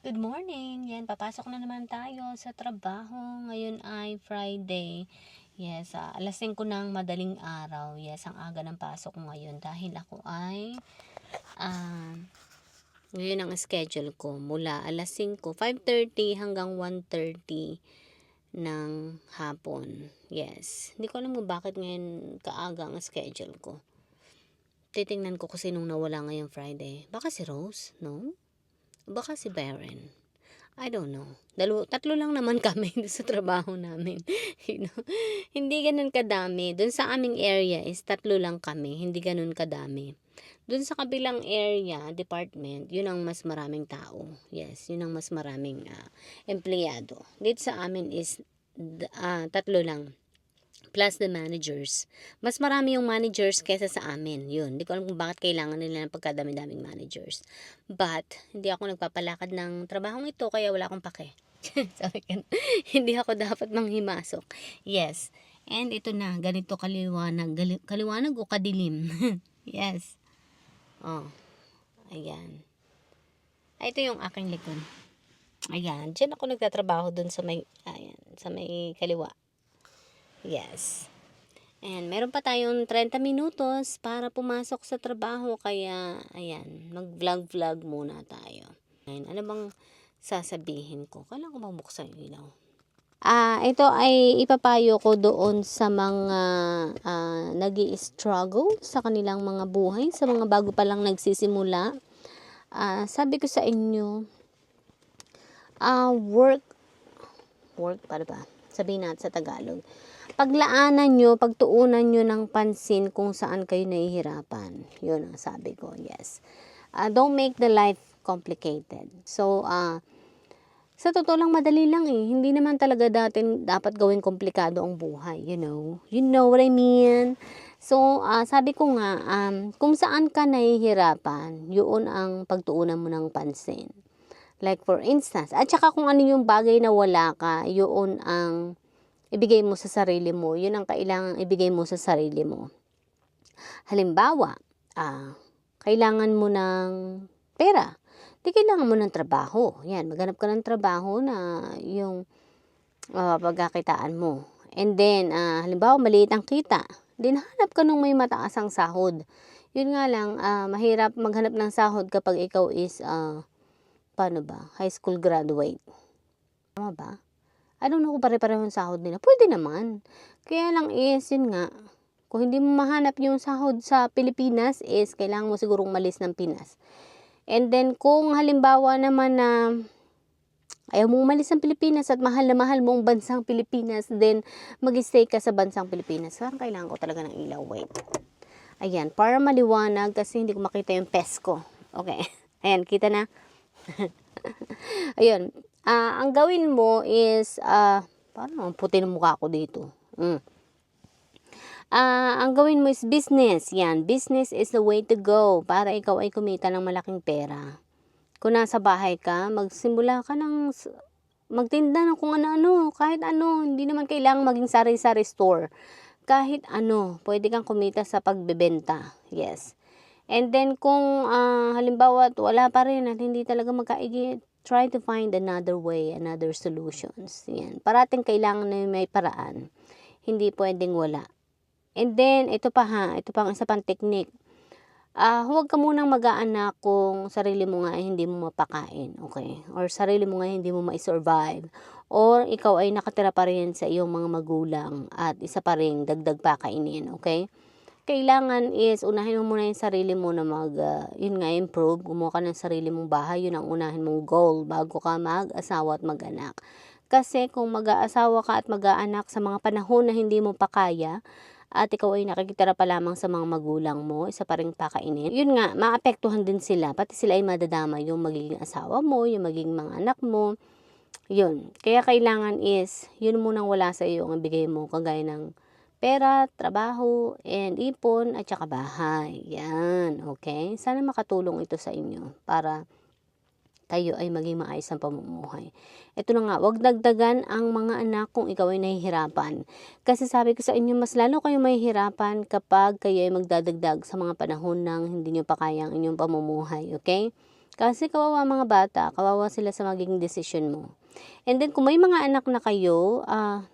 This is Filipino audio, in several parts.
Good morning. Yan, papasok na naman tayo sa trabaho. Ngayon ay Friday. Yes, ah, alas 5 ng madaling araw. Yes, ang aga ng pasok ngayon dahil ako ay ah ngayon ang schedule ko mula alas 5, 5.30 hanggang 1.30 ng hapon. Yes. Hindi ko alam kung bakit ngayon kaaga ang schedule ko. Titingnan ko kasi nung nawala ngayong Friday. Baka si Rose, no? Baka si Baron. I don't know. Dalo, tatlo lang naman kami sa trabaho namin. you know? Hindi ganun kadami. Doon sa aming area is tatlo lang kami. Hindi ganun kadami. Doon sa kabilang area, department, yun ang mas maraming tao. Yes, yun ang mas maraming ah, empleyado. Dito sa amin is ah, tatlo lang plus the managers. Mas marami yung managers kesa sa amin. Yun. Hindi ko alam kung bakit kailangan nila ng pagkadami-daming managers. But, hindi ako nagpapalakad ng trabahong ito, kaya wala akong pake. Sabi ka, hindi ako dapat manghimasok. Yes. And ito na, ganito kaliwanag. Gali- kaliwanag o kadilim? yes. Oh. Ayan. Ay, ito yung aking likod. Ayan. Diyan ako nagtatrabaho dun sa may, ayan, sa may kaliwa. Yes. And meron pa tayong 30 minutos para pumasok sa trabaho. Kaya, ayan, mag-vlog-vlog muna tayo. Ayan, ano bang sasabihin ko? Kailangan ko mabuksan yung ilaw. Ah, ito ay ipapayo ko doon sa mga ah, nag struggle sa kanilang mga buhay, sa mga bago pa lang nagsisimula. Ah, sabi ko sa inyo, ah, work, work, para ba? Sabihin natin sa Tagalog paglaanan nyo, pagtuunan nyo ng pansin kung saan kayo nahihirapan. Yun ang sabi ko, yes. Uh, don't make the life complicated. So, uh, sa totoo lang, madali lang eh. Hindi naman talaga datin dapat gawing komplikado ang buhay, you know. You know what I mean? So, uh, sabi ko nga, um, kung saan ka nahihirapan, yun ang pagtuunan mo ng pansin. Like for instance, at saka kung ano yung bagay na wala ka, yun ang ibigay mo sa sarili mo. Yun ang kailangan ibigay mo sa sarili mo. Halimbawa, ah, kailangan mo ng pera. Di kailangan mo ng trabaho. Yan, maghanap ka ng trabaho na yung uh, pagkakitaan mo. And then, uh, halimbawa, maliit ang kita. Then, hanap ka nung may mataas ang sahod. Yun nga lang, uh, mahirap maghanap ng sahod kapag ikaw is, uh, paano ba, high school graduate. Tama ba? I don't know kung pare-pareho yung sahod nila. Pwede naman. Kaya lang is, yun nga, kung hindi mo mahanap yung sahod sa Pilipinas is, kailangan mo sigurong malis ng Pinas. And then, kung halimbawa naman na ayaw mo umalis ng Pilipinas at mahal na mahal mo ang bansang Pilipinas, then mag-stay ka sa bansang Pilipinas. Parang kailangan ko talaga ng ilaw. Wait. Ayan, para maliwanag kasi hindi ko makita yung pesko. Okay. Ayan, kita na. Ayun, uh, ang gawin mo is, uh, paano ang puti ng mukha ko dito? Mm. Uh, ang gawin mo is business. Yan, business is the way to go para ikaw ay kumita ng malaking pera. Kung nasa bahay ka, magsimula ka ng magtinda ng kung ano-ano, kahit ano, hindi naman kailangang maging sari-sari store. Kahit ano, pwede kang kumita sa pagbebenta. Yes. And then kung uh, halimbawa wala pa rin at hindi talaga magkaigit, try to find another way, another solutions. Yan. Parating kailangan na may paraan. Hindi pwedeng wala. And then, ito pa ha, ito pang isa pang technique. Uh, huwag ka munang mag-aanak kung sarili mo nga ay hindi mo mapakain, okay? Or sarili mo nga hindi mo ma-survive. Or ikaw ay nakatira pa rin sa iyong mga magulang at isa pa rin dagdag pa kainin, okay? Kailangan is unahin mo muna yung sarili mo na mag, uh, yun nga, improve. Gumawa ka ng sarili mong bahay, yun ang unahin mong goal bago ka mag-asawa at mag-anak. Kasi kung mag-aasawa ka at mag-aanak sa mga panahon na hindi mo pa kaya, at ikaw ay nakikitira pa lamang sa mga magulang mo, isa pa rin pakainin. Yun nga, maapektuhan din sila, pati sila ay madadama yung magiging asawa mo, yung magiging mga anak mo. Yun. Kaya kailangan is, yun munang wala sa iyo ang ibigay mo, kagaya ng pera, trabaho, and ipon, at saka bahay. Yan, okay? Sana makatulong ito sa inyo para kayo ay maging maayos ang pamumuhay. Ito na nga, wag dagdagan ang mga anak kung ikaw ay nahihirapan. Kasi sabi ko sa inyo, mas lalo kayo mahihirapan kapag kayo ay magdadagdag sa mga panahon ng hindi nyo pa kaya ang inyong pamumuhay, okay? Kasi kawawa mga bata, kawawa sila sa magiging desisyon mo. And then, kung may mga anak na kayo, ah,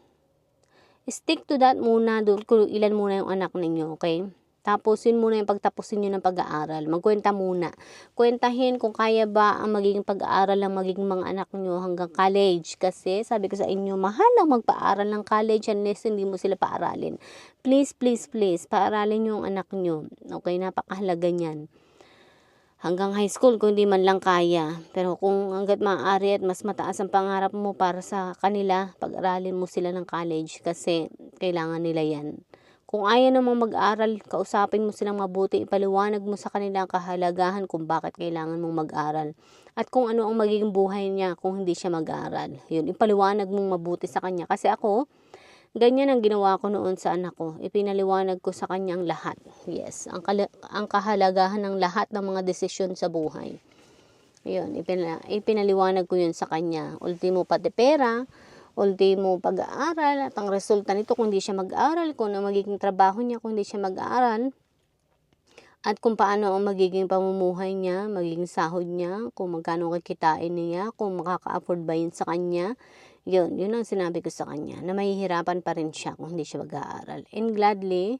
stick to that muna, kung ilan muna yung anak ninyo, okay? Tapos, yun muna yung pagtapusin nyo ng pag-aaral. Magkwenta muna. Kwentahin kung kaya ba ang magiging pag-aaral ng magiging mga anak nyo hanggang college. Kasi, sabi ko sa inyo, mahal lang magpaaral ng college unless hindi mo sila paaralin. Please, please, please, paaralin nyo ang anak nyo. Okay, napakahalaga niyan hanggang high school kung hindi man lang kaya. Pero kung hanggat maaari at mas mataas ang pangarap mo para sa kanila, pag-aralin mo sila ng college kasi kailangan nila yan. Kung ayaw namang mag-aral, kausapin mo silang mabuti, ipaliwanag mo sa kanila ang kahalagahan kung bakit kailangan mong mag-aral. At kung ano ang magiging buhay niya kung hindi siya mag-aral. Yun, ipaliwanag mong mabuti sa kanya. Kasi ako, Ganyan ang ginawa ko noon sa anak ko. Ipinaliwanag ko sa kanya ang lahat. Yes, ang, ang kahalagahan ng lahat ng mga desisyon sa buhay. Yun, ipina- ipinaliwanag ko yun sa kanya. Ultimo pati pera, ultimo pag-aaral, at ang resulta nito kung hindi siya mag-aaral, kung ano magiging trabaho niya kung hindi siya mag-aaral, at kung paano ang magiging pamumuhay niya, magiging sahod niya, kung magkano kikitain niya, kung makaka-afford ba yun sa kanya, yun, yun ang sinabi ko sa kanya, na mahihirapan pa rin siya kung hindi siya mag-aaral. And gladly,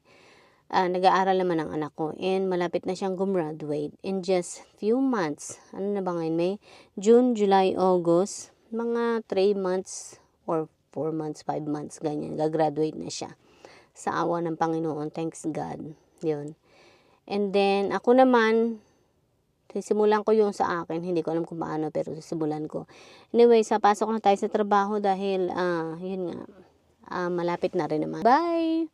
ah, nag-aaral naman ang anak ko and malapit na siyang gumraduate in just few months. Ano na ba ngayon? May June, July, August, mga 3 months or 4 months, 5 months, ganyan. Gagraduate na siya. Sa awa ng Panginoon, thanks God. Yun. And then, ako naman, sisimulan ko yung sa akin. Hindi ko alam kung paano, pero sisimulan ko. Anyway, sa pasok na tayo sa trabaho dahil, ah, yun nga, ah, malapit na rin naman. Bye!